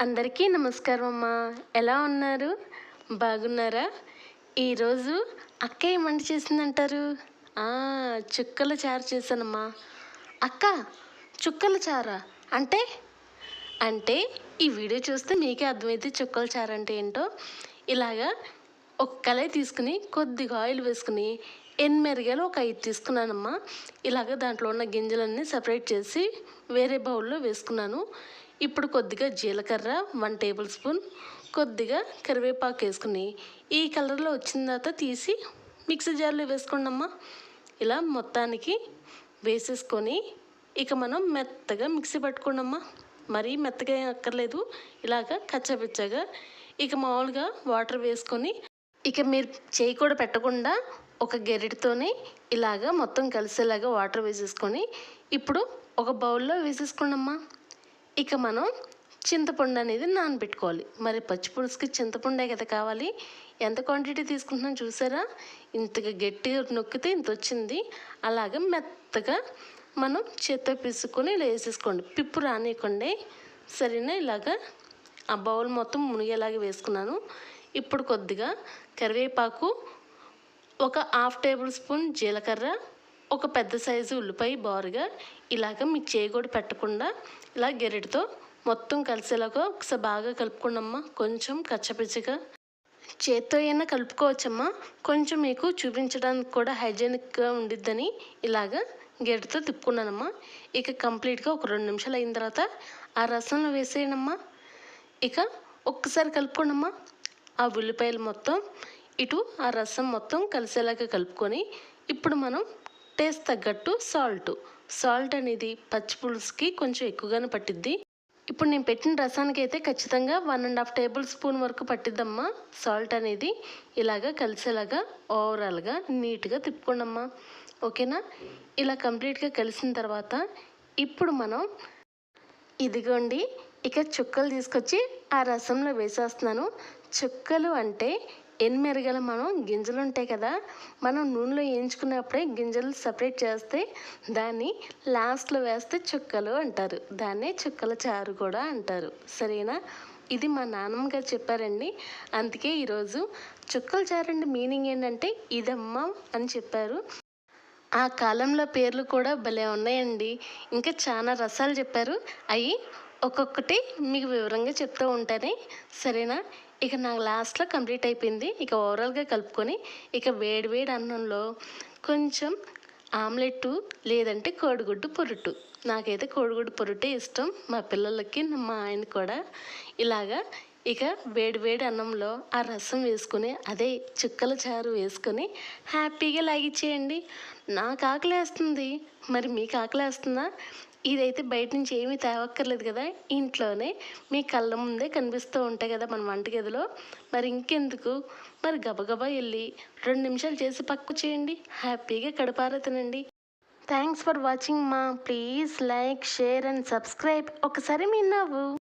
అందరికీ నమస్కారం అమ్మా. ఎలా ఉన్నారు? బాగున్నారా? ఈరోజు అక్క ఏమంట చేసిందంటారు? చుక్కల చారు చేశానమ్మా. అక్క చుక్కల చారా? అంటే? అంటే ఈ వీడియో చూస్తే మీకే అర్థమైతే చుక్కల చారు అంటే ఏంటో. ఇలాగా ఒక కళాయి తీసుకుని కొద్దిగా ఆయిల్ వేసుకుని ఎనిమిరగాయలు ఒక ఐదు తీసుకున్నానమ్మా. ఇలాగ దాంట్లో ఉన్న గింజలన్నీ సపరేట్ చేసి వేరే బౌల్లో వేసుకున్నాను. ఇప్పుడు కొద్దిగా జీలకర్ర వన్ టేబుల్ స్పూన్ కొద్దిగా కరివేపాకు వేసుకుని ఈ కలర్లో వచ్చిన తర్వాత తీసి మిక్సీ జార్లో వేసుకోండమ్మా ఇలా మొత్తానికి వేసేసుకొని ఇక మనం మెత్తగా మిక్సీ పట్టుకోండమ్మా మరీ మెత్తగా ఏం అక్కర్లేదు ఇలాగ కచ్చపిచ్చగా. ఇక మామూలుగా వాటర్ వేసుకొని ఇక మీరు చేయి కూడా పెట్టకుండా ఒక గెరిటితోనే ఇలాగ మొత్తం కలిసేలాగా వాటర్ వేసేసుకొని ఇప్పుడు ఒక బౌల్లో వేసేసుకోండమ్మా ఇక మనం చింతపండు అనేది నానబెట్టుకోవాలి. మరి పచ్చిపులుసుకి చింతపండే కదా కావాలి. ఎంత క్వాంటిటీ తీసుకుంటున్నాం చూసారా? ఇంతగా గట్టిగా నొక్కితే ఇంత వచ్చింది. అలాగే మెత్తగా మనం చేత్తో పిసుకొని ఇలా వేసేసుకోండి పిప్పు రానియకండి. సరేనా? ఇలాగా ఆ బౌల్ మొత్తం మునిగేలాగా వేసుకున్నాను. ఇప్పుడు కొద్దిగా కరివేపాకు ఒక హాఫ్ టేబుల్ స్పూన్ జీలకర్ర ఒక పెద్ద సైజు ఉల్లిపాయ బారుగా ఇలాగ చేయి చేయకూడ పెట్టకుండా ఇలా గెరెటితో మొత్తం కలిసేలాగా ఒకసారి బాగా కలుపుకోండమ్మా. కొంచెం కచ్చపిచ్చగా చేత్తో అయినా కలుపుకోవచ్చమ్మా. కొంచెం మీకు చూపించడానికి కూడా హైజీనిక్గా ఉండిద్దని ఇలాగ గెరటితో తిప్పుకున్నానమ్మా. ఇక కంప్లీట్గా ఒక రెండు నిమిషాలు అయిన తర్వాత ఆ రసంలో వేసేయనమ్మా ఇక ఒక్కసారి కలుపుకోండమ్మా. ఆ ఉల్లిపాయలు మొత్తం ఇటు ఆ రసం మొత్తం కలిసేలాగా కలుపుకొని ఇప్పుడు మనం టేస్ట్ తగ్గట్టు సాల్ట్ సాల్ట్ అనేది పచ్చి పులుసుకి కొంచెం ఎక్కువగానే పట్టిద్ది. ఇప్పుడు నేను పెట్టిన రసానికి అయితే ఖచ్చితంగా one and half tablespoon వరకు పట్టిద్దమ్మా. సాల్ట్ అనేది ఇలాగా కలిసేలాగా ఓవరాల్గా నీట్గా తిప్పుకోండమ్మా. ఓకేనా? ఇలా కంప్లీట్గా కలిసిన తర్వాత ఇప్పుడు మనం ఇదిగోండి ఇక చుక్కలు తీసుకొచ్చి ఆ రసంలో వేసేస్తున్నాను. చుక్కలు అంటే ఎన్మెరగల మనం గింజలు ఉంటాయి కదా మనం నూనెలో వేయించుకున్నప్పుడే గింజలు సపరేట్ చేస్తే దాన్ని లాస్ట్లో వేస్తే చుక్కలు అంటారు. దాన్నే చుక్కల చారు కూడా అంటారు. సరేనా? ఇది మా నాన్నమ్మ గారు చెప్పారండి. అందుకే ఈరోజు చుక్కల చారు అంటే మీనింగ్ ఏంటంటే ఇదమ్మా అని చెప్పారు. ఆ కాలంలో పేర్లు కూడా భలే ఉన్నాయండి. ఇంకా చాలా రసాలు చెప్పారు. అవి ఒక్కొక్కటి మీకు వివరంగా చెప్తూ ఉంటాను సరేనా? ఇక నాకు లాస్ట్లో కంప్లీట్ అయిపోయింది. ఇక ఓవరాల్గా కలుపుకొని ఇక వేడి వేడి అన్నంలో కొంచెం ఆమ్లెట్ లేదంటే కోడిగుడ్డు పొరుటు నాకైతే కోడిగుడ్డు పొరుటే ఇష్టం. మా పిల్లలకి మా ఆయన కూడా ఇలాగా ఇక వేడి వేడి అన్నంలో ఆ రసం వేసుకుని అదే చుక్కల చారు వేసుకొని హ్యాపీగా లాగిచ్చేయండి. నాకు ఆకలేస్తుంది. మరి మీకు ఆకలేస్తుందా? ఇదైతే బయట నుంచి ఏమీ తేవక్కర్లేదు కదా? ఇంట్లోనే మీ కళ్ళ ముందే కనిపిస్తూ ఉంటాయి కదా మన వంటగదిలో. మరి ఇంకెందుకు? మరి గబగబా వెళ్ళి రెండు నిమిషాలు చేసి పక్కు చేయండి. హ్యాపీగా కడుపారా తినండి. థ్యాంక్స్ ఫర్ వాచింగ్ మా. Please like share and subscribe. ఒకసారి మీ నవ్వు.